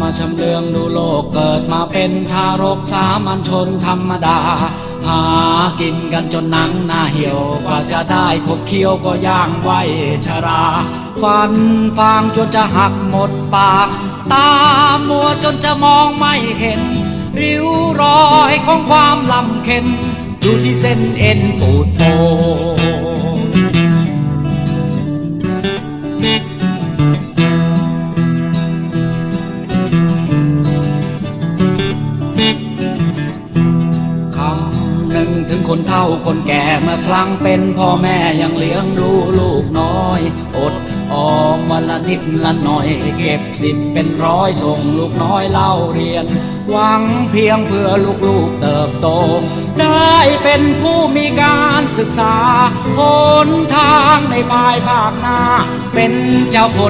มาชำเลืองดูโลกเกิดมาเป็นทารกสามัญชนธรรมดา หากินกันจนหนังหน้าเหี่ยวกว่าจะได้ขบเคี้ยวก็ย่างไว้ชรา ฟันฟางจนจะหักหมดปาก ตามัวจนจะมองไม่เห็น ริ้วรอยของความลำเค็นอยู่ที่เส้นเอ็นปูด นึ่งถึงคนเฒ่าคนแก่เมื่อครั้งเป็นพ่อแม่ยังเลี้ยงดูลูกน้อย อดออมวันละนิดละหน่อย เก็บสิบเป็นร้อยส่งลูกน้อยเล่าเรียน หวังเพียงเพื่อลูกๆเติบโต ได้เป็นผู้มีการศึกษาหนทางในภายภาคหน้า เป็นเจ้าคน